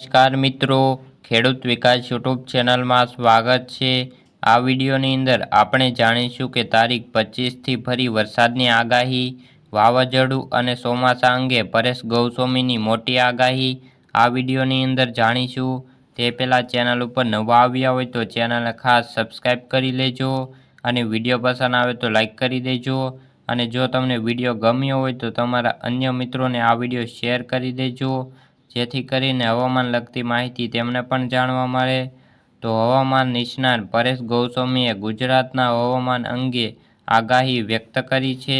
નમસ્કાર મિત્રો, ખેડૂત વિકાસ યુટ્યુબ ચેનલમાં સ્વાગત છે. આ વિડીયોની અંદર આપણે જાણીશું કે તારીખ પચીસથી ફરી વરસાદની આગાહી, વાવાઝોડું અને ચોમાસા અંગે પરેશ ગૌસ્વામીની મોટી આગાહી આ વિડીયોની અંદર જાણીશું. તે પહેલાં ચેનલ ઉપર નવા આવ્યા હોય તો ચેનલને ખાસ સબસ્ક્રાઈબ કરી લેજો અને વીડિયો પસંદ આવે તો લાઈક કરી દેજો. અને જો તમને વીડિયો ગમ્યો હોય તો તમારા અન્ય મિત્રોને આ વીડિયો શેર કરી દેજો. જેથી કરીને હવામાન લગતી માહિતી તેમને પણ જાણવા મળે. તો હવામાન નિષ્ણાત પરેશ ગૌસ્વામીએ ગુજરાતના હવામાન અંગે આગાહી વ્યક્ત કરી છે.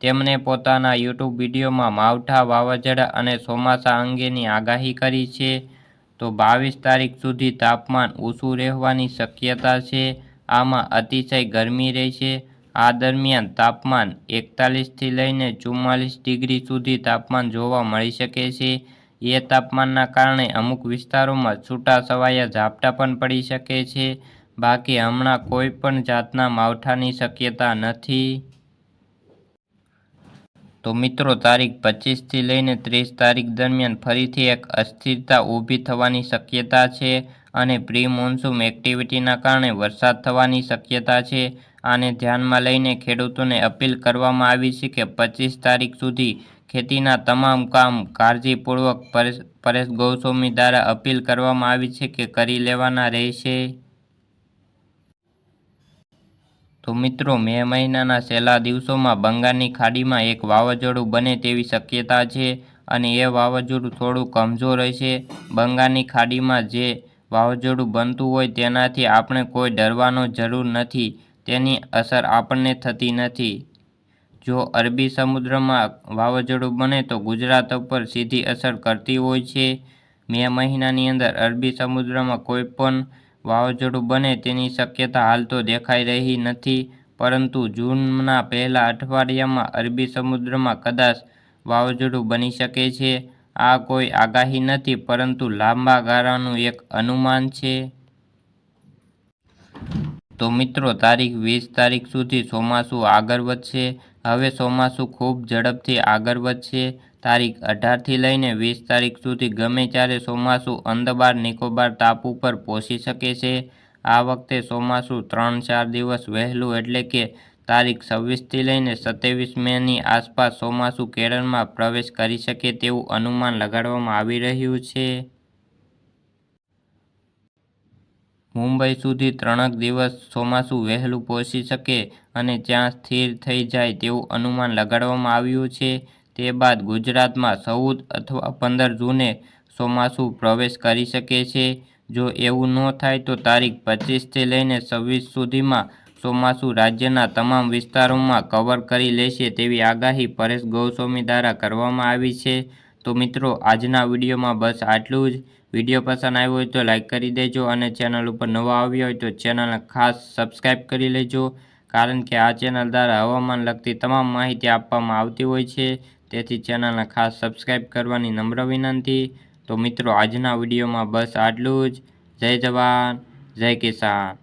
તેમણે પોતાના યુટ્યુબ વિડીયોમાં માવઠા વાવાઝોડા અને ચોમાસા અંગેની આગાહી કરી છે. તો બાવીસ તારીખ સુધી તાપમાન ઊંચું રહેવાની શક્યતા છે. આમાં અતિશય ગરમી રહેશે. આ દરમિયાન તાપમાન એકતાલીસથી લઈને ચુમ્માલીસ ડિગ્રી સુધી તાપમાન જોવા મળી શકે છે. એ તાપમાનના કારણે અમુક વિસ્તારોમાં છૂટાછવાયા ઝાપટા પણ પડી શકે છે. બાકી હમણાં કોઈ પણ જાતના માવઠાની શક્યતા નથી. તો મિત્રો, તારીખ પચીસથી લઈને ત્રીસ તારીખ દરમિયાન ફરીથી એક અસ્થિરતા ઊભી થવાની શક્યતા છે અને પ્રી મોન્સૂન એક્ટિવિટીના કારણે વરસાદ થવાની શક્યતા છે. આને ધ્યાનમાં લઈને ખેડૂતોને અપીલ કરવામાં આવી છે કે પચીસ તારીખ સુધી ખેતીના તમામ કામ કાળજીપૂર્વક પરેશ પરેશ ગૌસ્વામી દ્વારા અપીલ કરવામાં આવી છે કે કરી લેવાના રહેશે. તો મિત્રો, મે મહિનાના છેલ્લા દિવસોમાં બંગાળની ખાડીમાં એક વાવાઝોડું બને તેવી શક્યતા છે અને એ વાવાઝોડું થોડું કમજોર હશે. બંગાળની ખાડીમાં જે વાવાઝોડું બનતું હોય તેનાથી આપણે કોઈ ડરવાનો જરૂર નથી. તેની અસર આપણને થતી નથી. જો અરબી સમુદ્રમાં વાવાઝોડું બને તો ગુજરાત ઉપર સીધી અસર કરતી હોય છે. મે મહિનાની અંદર અરબી સમુદ્રમાં કોઈ પણ વાવાઝોડું બને તેની શક્યતા હાલ તો દેખાઈ રહી નથી, પરંતુ જૂનના પહેલા અઠવાડિયામાં અરબી સમુદ્રમાં કદાચ વાવાઝોડું બની શકે છે. આ કોઈ આગાહી નથી, પરંતુ લાંબા ગાળાનું એક અનુમાન છે. તો મિત્રો, તારીખ વીસ તારીખ સુધી ચોમાસું આગળ વધશે. હવે ચોમાસું ખૂબ ઝડપથી આગળ વધશે. તારીખ અઢારથી લઈને વીસ તારીખ સુધી ગમે ત્યારે ચોમાસું અંદબાર નિકોબાર ટાપુ પર પહોંચી શકે છે. આ વખતે ચોમાસું ત્રણ ચાર દિવસ વહેલું એટલે કે તારીખ છવ્વીસથી લઈને સત્યાવીસ મેની આસપાસ ચોમાસું કેરળમાં પ્રવેશ કરી શકે તેવું અનુમાન લગાડવામાં આવી રહ્યું છે. મુંબઈ સુધી ત્રણેક દિવસ ચોમાસું વહેલું પહોંચી શકે અને ત્યાં સ્થિર થઈ જાય તેવું અનુમાન લગાડવામાં આવ્યું છે. તે બાદ ગુજરાતમાં ચૌદ અથવા પંદર જૂને ચોમાસું પ્રવેશ કરી શકે છે. જો એવું ન થાય તો તારીખ પચીસથી લઈને છવ્વીસ સુધીમાં ચોમાસું રાજ્યના તમામ વિસ્તારોમાં કવર કરી લેશે તેવી આગાહી પરેશ ગૌસ્વામી દ્વારા કરવામાં આવી છે. તો મિત્રો, આજના વિડીયોમાં બસ આટલું જ. વીડિયો પસંદ આવ્યો હોય તો લાઇક કરી દેજો અને ચેનલ ઉપર નવા આવ્યો હોય તો ચેનલને ખાસ સબસ્ક્રાઈબ કરી લેજો. કારણ કે આ ચેનલ દ્વારા હવામાન લગતી તમામ માહિતી આપવામાં આવતી હોય છે. તેથી ચેનલને ખાસ સબસ્ક્રાઈબ કરવાની નમ્ર વિનંતી. તો મિત્રો, આજના વિડીયોમાં બસ આટલું જ. જય જવાન, જય કિસાન.